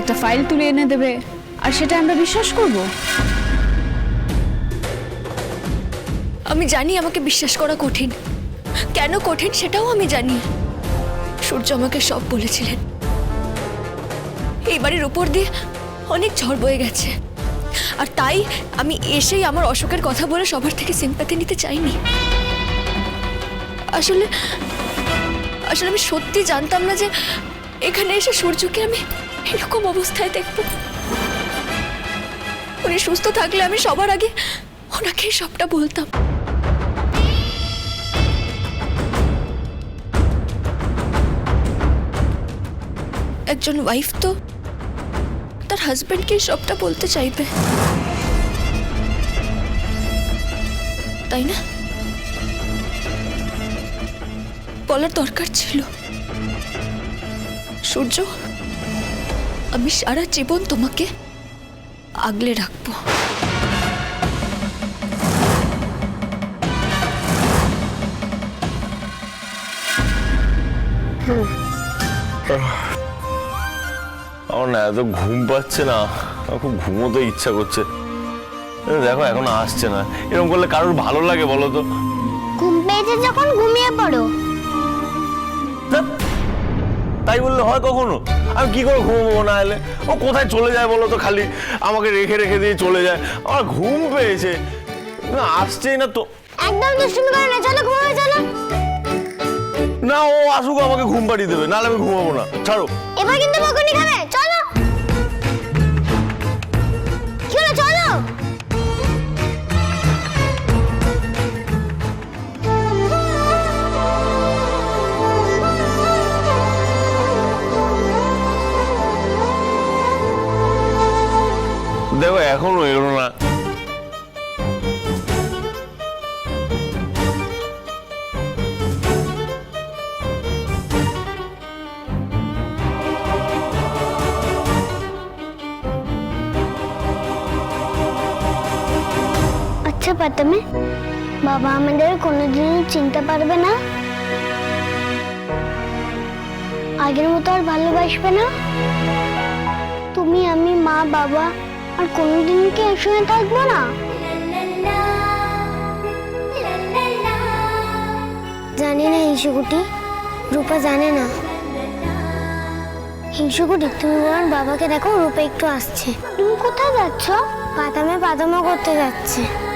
একটা ফাইল তুলে এনে দেবে। আর সেটা আমরা বিশ্বাস করব। আমি জানি আমাকে বিশ্বাস করা কঠিন। কেন কঠিন সেটাও আমি জানি। সূর্য আমাকে সব বলেছিলেন। এই বাড়ির উপর দিয়ে অনেক ঝড় বয়ে গেছে। আর তাই আমি এসেই আমার অশোকের কথা বলে সবার থেকে সিম্পাতি নিতে চাইনি। আসলে আসলে আমি সত্যি জানতাম না যে এখানে এসে সূর্যকে আমি এরকম অবস্থায় দেখব। উনি সুস্থ থাকলে আমি সবার আগে ওনাকে সবটা বলতাম। একজন ওয়াইফ তো তার হাজবেন্ডকে সবটা বলতে চাইবে। তাই না? বলার দরকার ছিল। সূর্য আমি সারা জীবন তোমাকে আগলে রাখব। আমার না এত ঘুম পাচ্ছে না। আমার খুব ঘুমোতে ইচ্ছা করছে। দেখো এখন আসছে না। এরকম করলে কারোর ভালো লাগে বলো তো? ঘুম পেয়েছে যখন ঘুমিয়ে পড়ো। তাই বললে হয় কখনো? আমি কি করে ঘুমবো না এলে ও কোথায় চলে যায় বলো তো খালি? আমাকে রেখে রেখে দিয়ে চলে যায়। আমার ঘুম পেয়েছে। না আসছেই না তো। একদম দুষ্টুমি করে না চলো ঘুমাবে চলো। না ও আসুক আমাকে ঘুম পাড়িয়ে দেবে। নাহলে আমি ঘুমাবো না। ছাড়ো। এবার কিন্তু বকুনি খাবে দেখো, এখনও এলো না। আচ্ছা পাতামে বাবা আমাদের কোনোদিনও চিনতে পারবে না। আগের মতো আর ভালোবাসবে না। তুমি, আমি, মা, বাবা আর কোনোদিন কি একসঙ্গে থাকব না? জানি না, হিংসুকুটি। রূপা জানে না। হিংসুকুটি, তুমি বরং বাবাকে দেখো, রূপা একটু আসছে। তুমি কোথায় যাচ্ছ? বাদামে বাদামও করতে যাচ্ছে।